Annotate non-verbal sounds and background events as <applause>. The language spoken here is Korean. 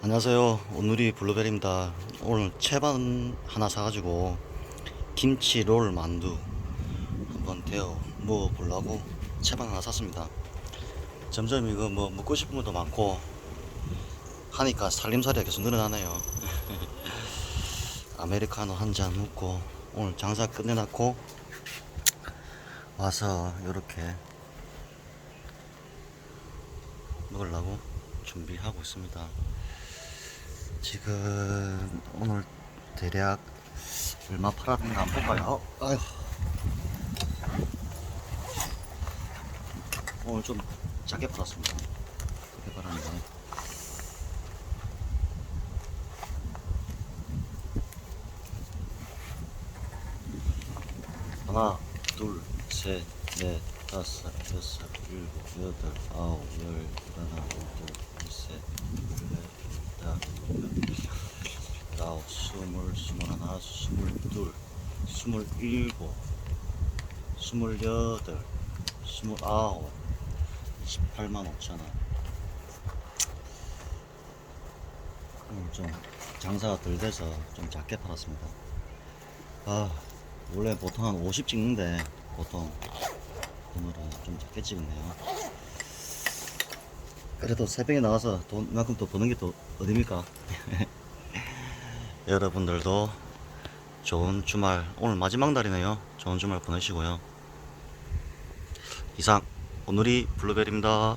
안녕하세요. 오늘이 블루베리입니다. 오늘 채반 하나 사가지고 김치 롤 만두 한번 데워 먹어보려고 채반 하나 샀습니다. 점점 이거 뭐 먹고 싶은 것도 많고 하니까 살림살이가 계속 늘어나네요. <laughs> 아메리카노 한 잔 먹고 오늘 장사 끝내놨고 와서 이렇게 먹으려고 준비하고 있습니다. 지금 오늘 대략 얼마 팔았는가 한번 볼까요? 어, 아휴. 오늘 좀 작게 팔았습니다. 작게 팔았는데. 하나, 둘, 셋, 넷, 다섯, 여섯, 일곱, 여덟, 아홉, 열, 열하나, 열둘, 열셋, 열넷, 열다, 열아홉, 스물, 스물하나, 스물둘, 스물일곱, 스물여덟, 스물아홉, 18만 5천 원. 오늘 좀 장사가 덜 돼서 좀 작게 팔았습니다. 아, 원래 보통 한 50 찍는데 보통 오늘은 좀 작게 찍었네요. 그래도 새벽에 나가서 돈 이만큼 또 버는 게 또 어딥니까? <laughs> 여러분들도 좋은 주말 오늘 마지막 날이네요. 좋은 주말 보내시고요. 이상 오늘이 블루베리입니다.